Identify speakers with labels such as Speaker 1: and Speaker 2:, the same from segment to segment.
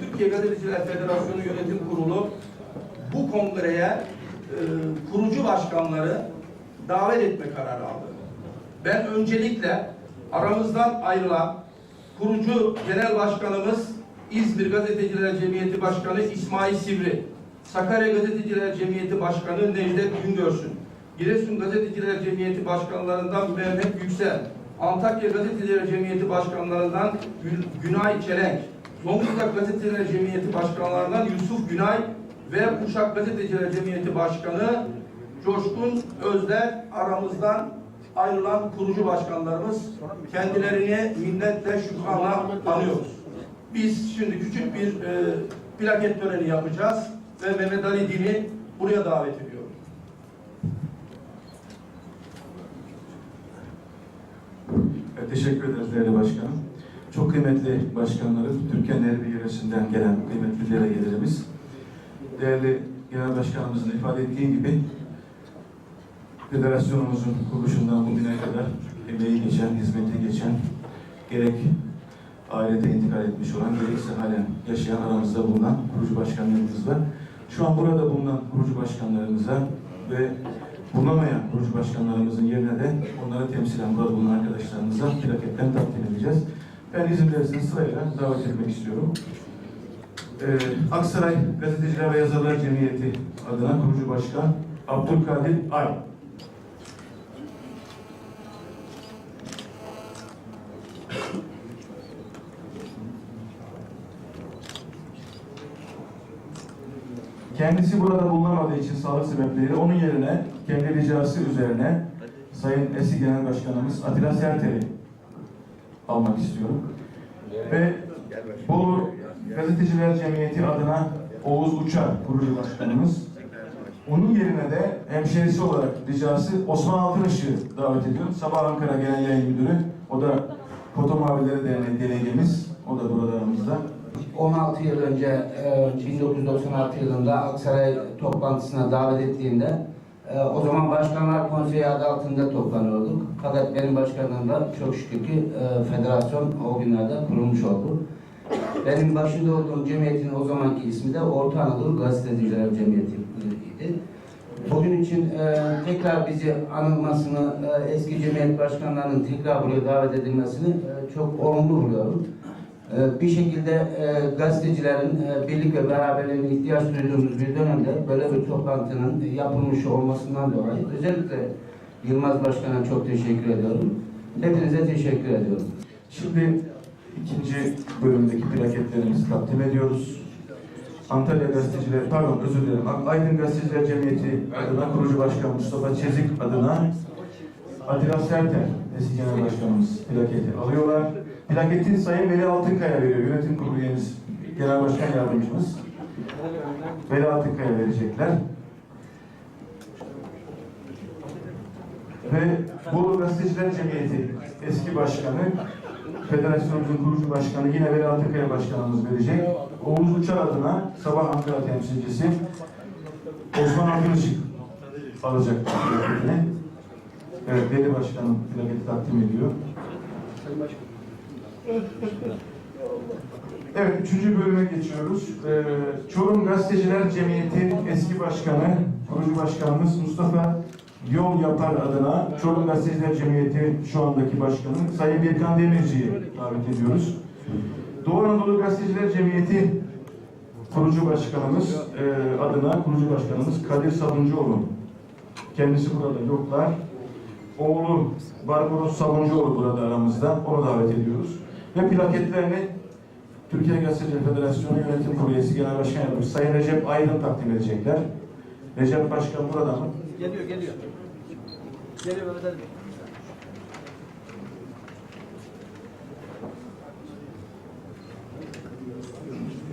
Speaker 1: Türkiye Gazeteciler Federasyonu Yönetim Kurulu bu kongreye e, kurucu başkanları davet etme kararı aldı. Ben öncelikle aramızdan ayrılan kurucu genel başkanımız İzmir Gazeteciler Cemiyeti Başkanı İsmail Sivri, Sakarya Gazeteciler Cemiyeti Başkanı Necdet Güngörsün, Giresun Gazeteciler Cemiyeti Başkanlarından Mehmet Yüksel, Antakya Gazeteciler Cemiyeti Başkanlarından Günay Çelenk, Zonguldak Gazeteciler Cemiyeti Başkanlarından Yusuf Günay ve Uşak Gazeteciler Cemiyeti Başkanı Coşkun Özler aramızdan ayrılan kurucu başkanlarımız kendilerini minnetle şükranla anıyoruz. Biz şimdi küçük bir e, plaket töreni yapacağız ve Mehmet Ali Dini buraya davet ediyorum.
Speaker 2: Evet, Teşekkür ederiz değerli başkanım. Çok kıymetli başkanlarım, Türkiye'nin her bir yöresinden gelen kıymetli delegelerimiz, değerli genel başkanımızın ifade ettiği gibi federasyonumuzun kuruluşundan bugüne kadar emeği geçen, hizmeti geçen, gerek ailede intikal etmiş olan, gerekse halen yaşayan aramızda bulunan kurucu başkanlarımız var. Şu an burada bulunan kurucu başkanlarımıza ve bulunamayan kurucu başkanlarımızın yerine de onları temsilen burada bulunan arkadaşlarımıza plaketten takdim edeceğiz. Ben izin verirseniz sırayla davet etmek istiyorum. Ee, Aksaray Gazeteciler ve Yazarlar Cemiyeti adına kurucu başkan Abdülkadir Ay. Kendisi burada bulunamadığı için sağlık sebepleri onun yerine kendi ricası üzerine Sayın Eski Genel Başkanımız Atilla Sertel'i almak istiyorum. Ve Bolu Gazeteciler Cemiyeti adına Oğuz Uçar kurucu başkanımız. Onun yerine de hemşerisi olarak ricası Osman Altınışık'ı davet ediyorum. Sabah Ankara Genel Yayın Müdürü. O da Foto Mavileri Derneği delegemiz. O da burada aramızda.
Speaker 3: 16 yıl önce e, 1996 yılında Aksaray toplantısına davet ettiğimde e, o zaman Başkanlar Konseyi adı altında toplanıyorduk. Fakat benim başkanlığımda çok şükür ki e, federasyon o günlerde kurulmuş oldu. Benim başında olduğum cemiyetin o zamanki ismi de Orta Anadolu Gazeteciler Cemiyeti'ydi. Bugün için e, tekrar bizi anılmasını, e, eski cemiyet başkanlarının tekrar buraya davet edilmesini e, çok olumlu buluyorum. Ee, bir şekilde e, gazetecilerin e, birlik ve beraberliğine ihtiyaç duyduğumuz bir dönemde böyle bir toplantının yapılmış olmasından dolayı özellikle Yılmaz Başkan'a çok teşekkür ediyorum. Hepinize teşekkür ediyorum.
Speaker 2: Şimdi ikinci bölümdeki plaketlerimizi takdim ediyoruz. Antalya Gazeteciler, pardon özür dilerim, Aydın Gazeteciler Cemiyeti adına kurucu başkan Mustafa Çezik adına Atilla Serter, eski genel başkanımız plaketi alıyorlar. Plaketi Sayın Veli Altınkaya veriyor, yönetim kurulu üyemiz, genel başkan yardımcımız. Veli Altınkaya verecekler. Ve Bolu Gazeteciler Cemiyeti eski başkanı, federasyonumuzun kurucu başkanı yine Veli Altınkaya başkanımız verecek. Oğuz Uçar adına Sabah Ankara temsilcisi Osman Akınışık alacak. Evet, Veli Başkanım plaketi takdim ediyor. Evet, üçüncü bölüme geçiyoruz. Ee, Çorum Gazeteciler Cemiyeti eski başkanı, kurucu başkanımız Mustafa Yol Yapar adına Çorum Gazeteciler Cemiyeti şu andaki başkanı Sayın Birkan Demirci'yi davet ediyoruz. Doğu Anadolu Gazeteciler Cemiyeti kurucu başkanımız e, adına kurucu başkanımız Kadir Sabuncuoğlu. Kendisi burada yoklar. Oğlu Barbaros Sabuncuoğlu burada aramızda. Onu davet ediyoruz. Ve plaketlerini Türkiye Gazeteciler Federasyonu Yönetim Kurulu üyesi Genel Başkan Yardımcısı Sayın Recep Aydın takdim edecekler. Recep Başkan burada mı?
Speaker 4: Geliyor, geliyor. Geliyor Mehmet Ali Bey.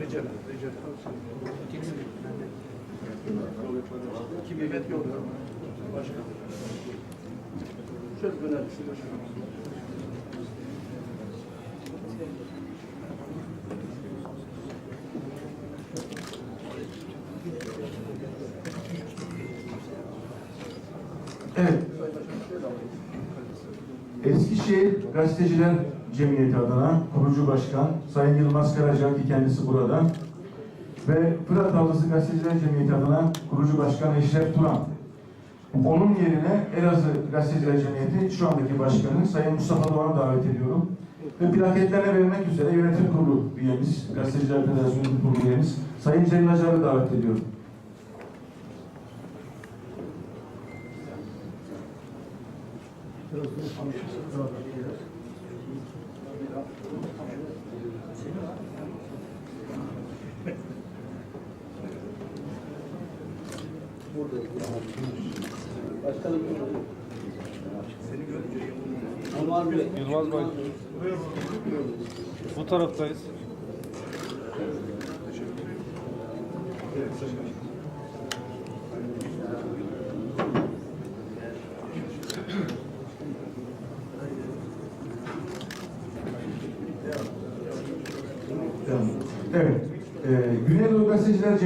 Speaker 4: Recep, Recep. Kim? Kim Mehmet yok. Başkan. Şöyle döner misin başkanım?
Speaker 2: Evet. Eskişehir Gazeteciler Cemiyeti adına kurucu başkan Sayın Yılmaz Karaca ki kendisi burada ve Fırat Havzası Gazeteciler Cemiyeti adına kurucu başkan Eşref Turan. Onun yerine Elazığ Gazeteciler Cemiyeti şu andaki başkanı Sayın Mustafa Doğan'ı davet ediyorum. Ve plaketlerine verilmek üzere yönetim kurulu üyemiz, Gazeteciler Federasyonu kurulu üyemiz Sayın Celil Acar'ı davet ediyorum.
Speaker 4: Başkanım. Yılmaz Bey.
Speaker 5: Yılmaz Bey. Bu taraftayız.
Speaker 2: Evet. Ee, Güneydoğu Gazeteciler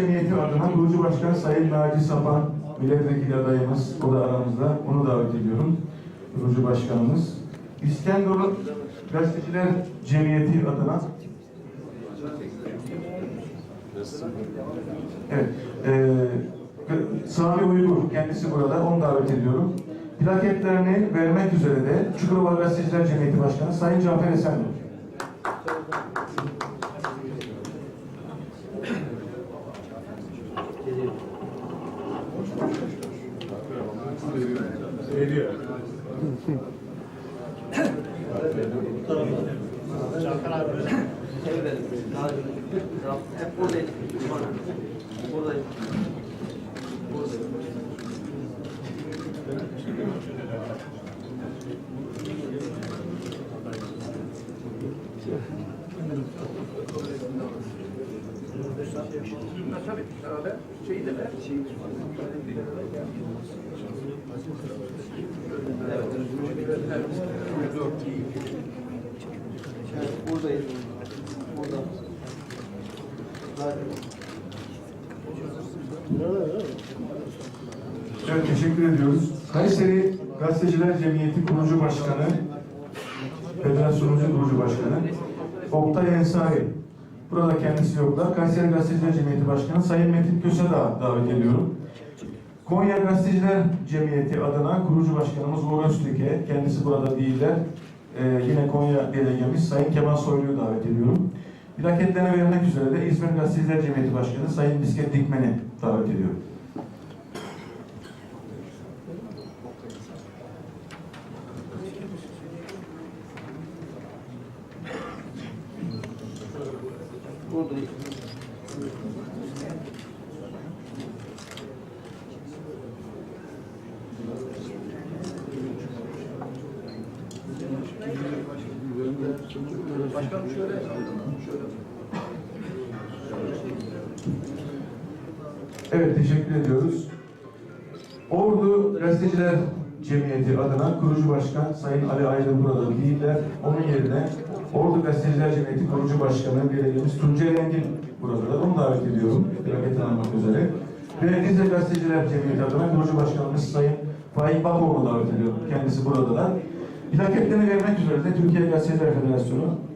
Speaker 2: Adına kurucu başkan Sayın Naci Sapan milletvekili adayımız, o da aramızda. Onu davet ediyorum. Kurucu başkanımız. İskenderun Gazeteciler Cemiyeti adına Evet. Ee, Sami Uygur kendisi burada. Onu davet ediyorum. Plaketlerini vermek üzere de Çukurova Gazeteciler Cemiyeti Başkanı Sayın Cafer Esenler.
Speaker 4: Cafer abi. Evet. Hep buradaydık. Buradaydık.
Speaker 1: Ha, tabii beraber şeyi de ver.
Speaker 2: Evet, teşekkür ediyoruz. Kayseri Gazeteciler Cemiyeti Kurucu Başkanı, Federasyonumuzun kurucu başkanı, Oktay Ensari. Burada kendisi yoklar. Kayseri Gazeteciler Cemiyeti Başkanı Sayın Metin Köse da davet ediyorum. Konya Gazeteciler Cemiyeti adına kurucu başkanımız Uğur Öztürk'e, kendisi burada değiller. Ee, yine Konya delegemiz Sayın Kemal Soylu'yu davet ediyorum. Plaketlerine verilmek üzere de İzmir Gazeteciler Cemiyeti Başkanı Sayın Bisket Dikmen'i davet ediyorum.
Speaker 1: Başkanım şöyle.
Speaker 2: Evet, teşekkür ediyoruz. Ordu Gazeteciler Cemiyeti adına kurucu başkan Sayın Ali Aydın burada değiller. Onun yerine Ordu Gazeteciler Cemiyeti kurucu başkanı belediyemiz Tuncay Engin burada. Onu davet ediyorum. Plaketini almak üzere. Ve Rize Gazeteciler Cemiyeti adına kurucu başkanımız Sayın Faik Bakoğlu davet ediyorum. Kendisi buradalar. Plaketlerini vermek üzere de Türkiye Gazeteciler Federasyonu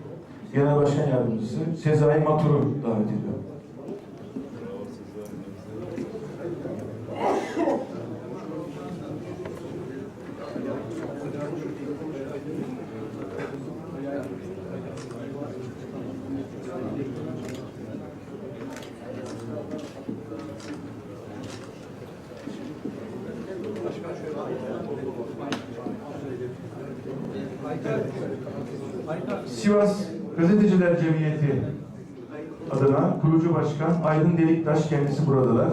Speaker 2: Genel Başkan Yardımcısı Sezai Matur'u davet ediyorum. Sivas Gazeteciler Cemiyeti adına kurucu başkan Aydın Deliktaş kendisi buradalar.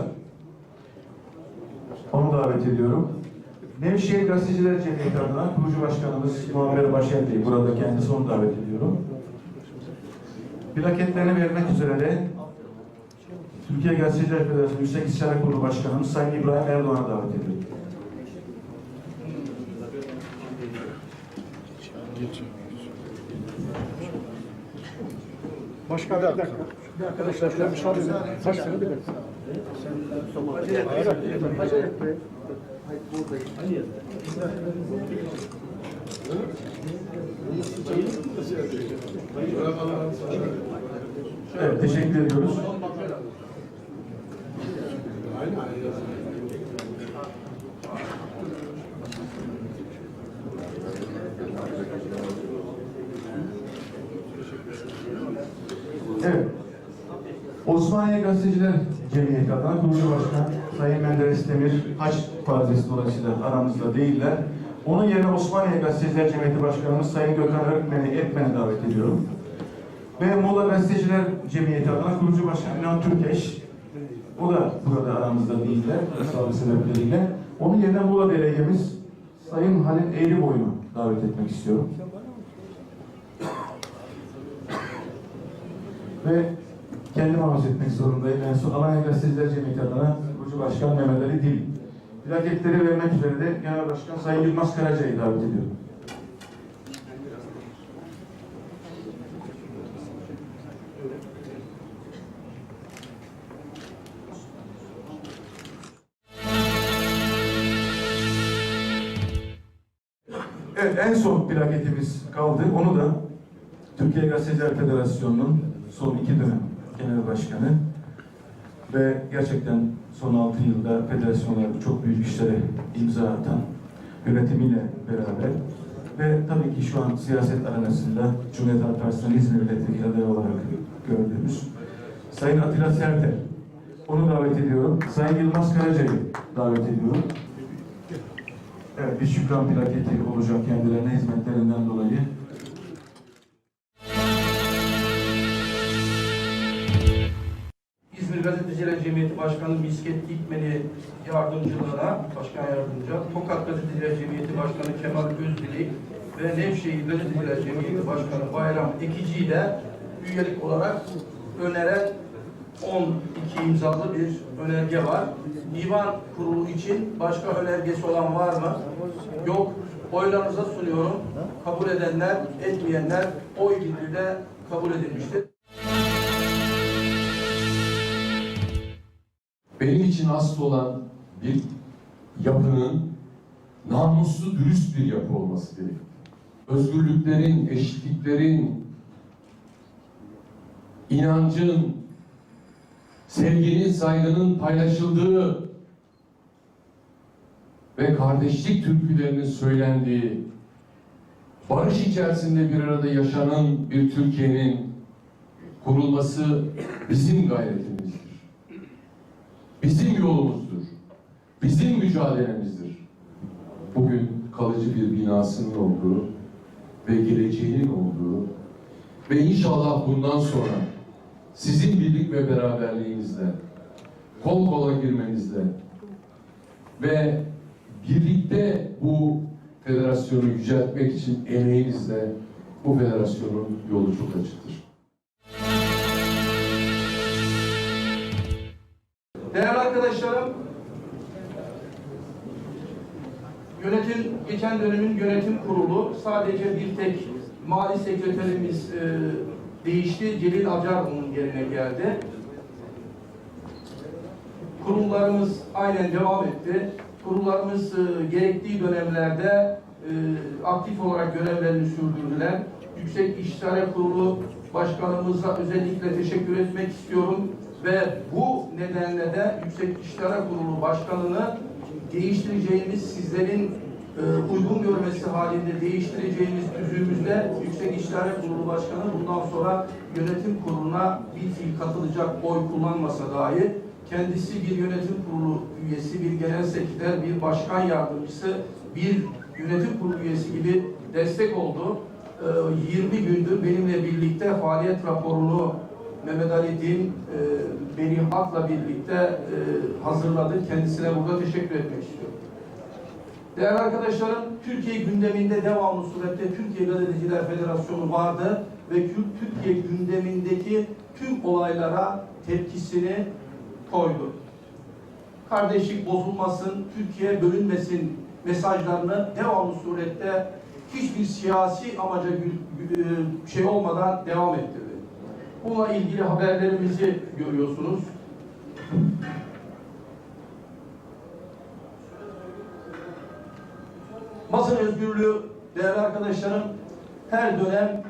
Speaker 2: Onu davet ediyorum. Nevşehir Gazeteciler Cemiyeti adına kurucu başkanımız Muammer Başen Bey burada kendisi onu davet ediyorum. Plaketlerini vermek üzere de Türkiye Gazeteciler Federasyonu Yüksek İstişare Kurulu Başkanımız Sayın İbrahim Erdoğan'a davet ediyorum.
Speaker 6: Başka bir dakika. Bir arkadaşlar şöyle müsaade edin. Kaç sene bir dakika.
Speaker 2: Evet, teşekkür ediyoruz. Evet. Osmaniye Gazeteciler Cemiyeti adına kurucu başkan Sayın Menderes Demir Partisi dolayısıyla aramızda değiller. Onun yerine Osmaniye Gazeteciler Cemiyeti Başkanımız Sayın Gökhan Örkmen'i Etmen'i davet ediyorum. Ve Muğla Gazeteciler Cemiyeti adına kurucu başkan İnan Türkeş. O da burada aramızda değiller, sağlık sebepleriyle. Onun yerine Muğla Delegemiz Sayın Halil Eğriboy'u davet etmek istiyorum. Ve kendim arz etmek zorundayım. En son Alanya Gazeteciler Cemiyeti adına kurucu başkan Mehmet Ali Dil. Plaketleri vermek üzere de Genel Başkan Sayın Yılmaz Karaca'yı davet ediyorum. Evet, en son plaketimiz kaldı. Onu da Türkiye Gazeteciler Federasyonu'nun son iki dönem genel başkanı ve gerçekten son altı yılda federasyonlarda çok büyük işlere imza atan yönetimiyle beraber ve tabii ki şu an siyaset arenasında Cumhuriyet Halk Partisi'nin İzmir Milletvekili adayı olarak gördüğümüz Sayın Atilla Sertel. Onu davet ediyorum. Sayın Yılmaz Karaca'yı davet ediyorum. Evet, bir şükran plaketi olacak kendilerine hizmetlerinden dolayı.
Speaker 1: Başkanı Misket Dikmeni yardımcılığına, başkan yardımcı, Tokat Gazeteciler Cemiyeti Başkanı Kemal Özdilek ve Nevşehir Gazeteciler Cemiyeti Başkanı Bayram Ekici'yi de üyelik olarak öneren 12 imzalı bir önerge var. Divan kurulu için başka önergesi olan var mı? Yok. Oylarınıza sunuyorum. Kabul edenler, etmeyenler oy birliğiyle kabul edilmiştir.
Speaker 5: Benim için asıl olan bir yapının namuslu, dürüst bir yapı olması gerekir. Özgürlüklerin, eşitliklerin, inancın, sevginin, saygının paylaşıldığı ve kardeşlik türkülerinin söylendiği, barış içerisinde bir arada yaşanan bir Türkiye'nin kurulması bizim gayretimizdir bizim yolumuzdur. Bizim mücadelemizdir. Bugün kalıcı bir binasının olduğu ve geleceğinin olduğu ve inşallah bundan sonra sizin birlik ve beraberliğinizle, kol kola girmenizle ve birlikte bu federasyonu yüceltmek için emeğinizle bu federasyonun yolu çok açıktır.
Speaker 1: Yönetim, geçen dönemin yönetim kurulu sadece bir tek mali sekreterimiz e, değişti. Celil Acar onun yerine geldi. Kurullarımız aynen devam etti. Kurullarımız e, gerektiği dönemlerde e, aktif olarak görevlerini sürdürdüler. Yüksek İstişare Kurulu Başkanımıza özellikle teşekkür etmek istiyorum ve bu nedenle de Yüksek İstişare Kurulu Başkanı'nı değiştireceğimiz sizlerin e, uygun görmesi halinde değiştireceğimiz tüzüğümüzde Yüksek İstişare Kurulu Başkanı bundan sonra yönetim kuruluna bir fiil katılacak oy kullanmasa dahi kendisi bir yönetim kurulu üyesi, bir genel sekreter, bir başkan yardımcısı, bir yönetim kurulu üyesi gibi destek oldu. Ee, 20 gündür benimle birlikte faaliyet raporunu Mehmet Ali Din, e, Berihat'la birlikte e, hazırladı. Kendisine burada teşekkür etmek istiyorum. Değerli arkadaşlarım, Türkiye gündeminde devamlı surette Türkiye Gazeteciler Federasyonu vardı ve Türkiye gündemindeki tüm olaylara tepkisini koydu. Kardeşlik bozulmasın, Türkiye bölünmesin mesajlarını devamlı surette hiçbir siyasi amaca gü- şey olmadan devam ettirdi. Bununla ilgili haberlerimizi görüyorsunuz. Basın özgürlüğü Değerli arkadaşlarım, her dönem,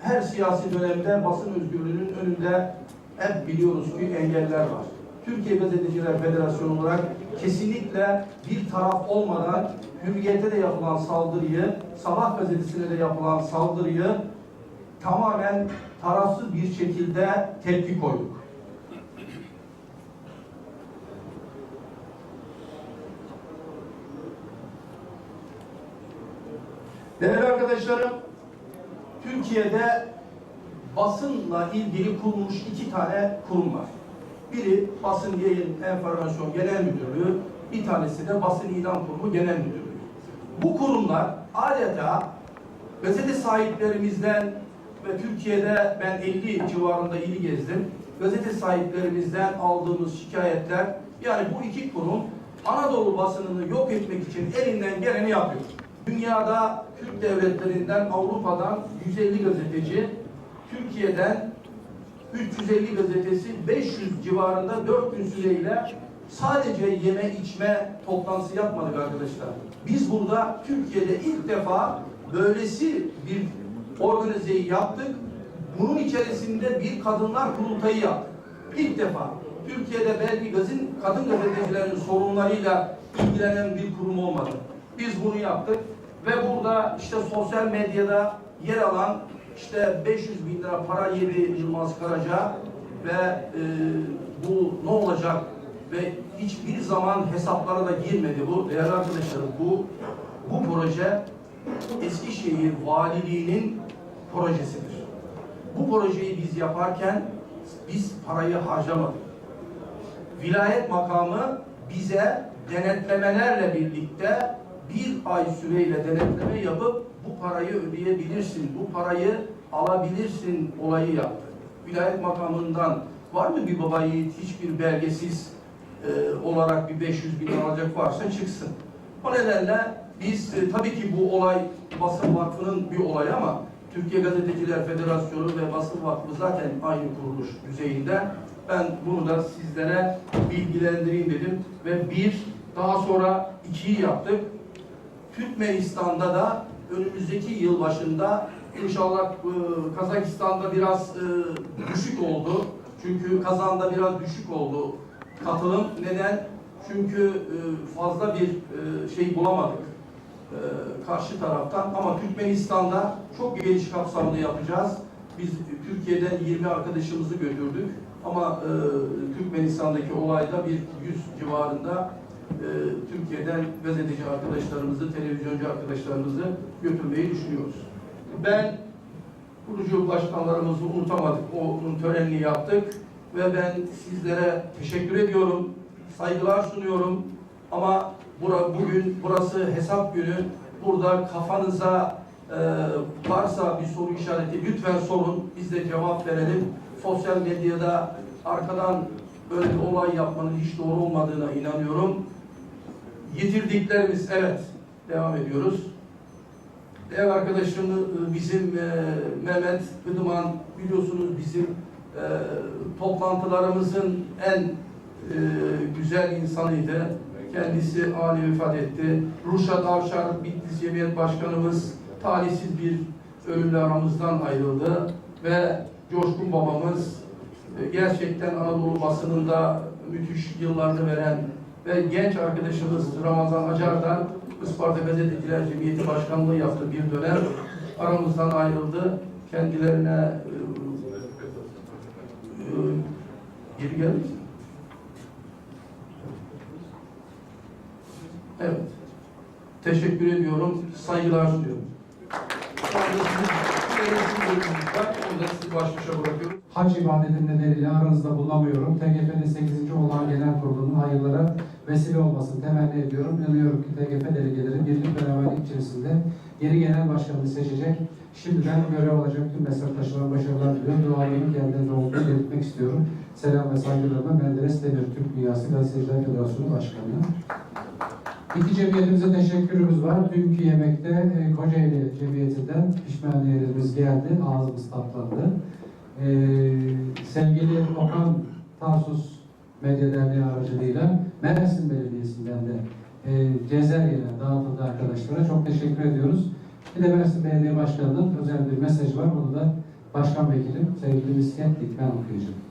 Speaker 1: her siyasi dönemde basın özgürlüğünün önünde hep biliyoruz ki engeller var. Türkiye Gazeteciler Federasyonu olarak kesinlikle bir taraf olmadan Hürriyet'e de yapılan saldırıyı, Sabah gazetesine de yapılan saldırıyı tamamen tarafsız bir şekilde tepki koyduk. Değerli arkadaşlarım, Türkiye'de basınla ilgili kurulmuş iki tane kurum var. Biri Basın Yayın Enformasyon Genel Müdürlüğü, bir tanesi de Basın İlan Kurumu Genel Müdürlüğü. Bu kurumlar adeta gazete sahiplerimizden ve Türkiye'de ben 50 civarında ili gezdim. Gazete sahiplerimizden aldığımız şikayetler yani bu iki kurum Anadolu basınını yok etmek için elinden geleni yapıyor. Dünyada Türk devletlerinden Avrupa'dan 150 gazeteci, Türkiye'den 350 gazetesi 500 civarında 4 gün süreyle sadece yeme içme toplantısı yapmadık arkadaşlar. Biz burada Türkiye'de ilk defa böylesi bir organizeyi yaptık. Bunun içerisinde bir kadınlar kurultayı yaptık. İlk defa. Türkiye'de belki gazin, kadın gazetecilerin sorunlarıyla ilgilenen bir kurum olmadı. Biz bunu yaptık ve burada işte sosyal medyada yer alan işte 500 bin lira para yedi Yılmaz Karaca ve e, bu ne olacak ve hiçbir zaman hesaplara da girmedi bu. Değerli arkadaşlarım bu bu proje Eskişehir Valiliği'nin projesidir. Bu projeyi biz yaparken biz parayı harcamadık. Vilayet makamı bize denetlemelerle birlikte bir ay süreyle denetleme yapıp bu parayı ödeyebilirsin, bu parayı alabilirsin olayı yaptı. Vilayet makamından var mı bir baba yiğit hiçbir belgesiz e, olarak bir 500 bin alacak varsa çıksın. O nedenle biz e, tabii ki bu olay basın vakfının bir olayı ama Türkiye Gazeteciler Federasyonu ve Basın Vakfı zaten aynı kuruluş düzeyinde. Ben bunu da sizlere bilgilendireyim dedim ve bir daha sonra ikiyi yaptık. Türkmenistan'da da önümüzdeki yıl başında inşallah e, Kazakistan'da biraz e, düşük oldu. Çünkü Kazan'da biraz düşük oldu katılım. Neden? Çünkü e, fazla bir e, şey bulamadık e, karşı taraftan. Ama Türkmenistan'da çok geniş kapsamlı yapacağız. Biz Türkiye'den 20 arkadaşımızı götürdük. Ama e, Türkmenistan'daki olayda bir 100 civarında e, Türkiye'den gazeteci arkadaşlarımızı, televizyoncu arkadaşlarımızı götürmeyi düşünüyoruz. Ben kurucu başkanlarımızı unutamadık. Onun törenini yaptık ve ben sizlere teşekkür ediyorum. Saygılar sunuyorum. Ama bura, bugün burası hesap günü. Burada kafanıza e, varsa bir soru işareti lütfen sorun. Biz de cevap verelim. Sosyal medyada arkadan böyle bir olay yapmanın hiç doğru olmadığına inanıyorum. Yitirdiklerimiz evet devam ediyoruz. Ev arkadaşım e, bizim e, Mehmet Gıdıman biliyorsunuz bizim e, toplantılarımızın en e, güzel insanıydı. Kendisi ani vefat etti. Ruşat Avşar Bitlis Cemiyet Başkanımız talihsiz bir ölümle aramızdan ayrıldı ve Coşkun babamız e, gerçekten Anadolu basınında müthiş yıllarını veren ve genç arkadaşımız Ramazan Acar da Isparta Gazeteciler Cemiyeti Başkanlığı yaptı bir dönem. Aramızdan ayrıldı. Kendilerine e, e, geri gelir Evet. Teşekkür ediyorum. Saygılar sunuyorum. Şu anda sizi baş bırakıyorum.
Speaker 7: Hac ibadetim nedeniyle aranızda bulunamıyorum. TGF'nin 8. olan genel kurulunun hayırlara vesile olmasını temenni ediyorum. İnanıyorum ki TGF delegeleri birlik beraberlik içerisinde yeni genel başkanını seçecek. Şimdiden görev alacak tüm meslektaşlarıma başarılar diliyorum. Dualarımın kendinize olduğunu belirtmek istiyorum. Selam ve saygılarımla Menderes Demir, Türk Dünyası Gazeteciler Federasyonu Başkanı. İki cemiyetimize teşekkürümüz var. Dünkü yemekte e, Kocaeli Cemiyeti'nden pişmaniyetimiz geldi. Ağzımız tatlandı. Ee, sevgili Okan Tarsus Medya Derneği aracılığıyla Mersin Belediyesi'nden de e, Cezerye'ne dağıtıldı arkadaşlara. Çok teşekkür ediyoruz. Bir de Mersin Belediye Başkanı'nın özel bir mesajı var. Onu da Başkan Vekilim sevgili Misket Dikmen okuyacağım.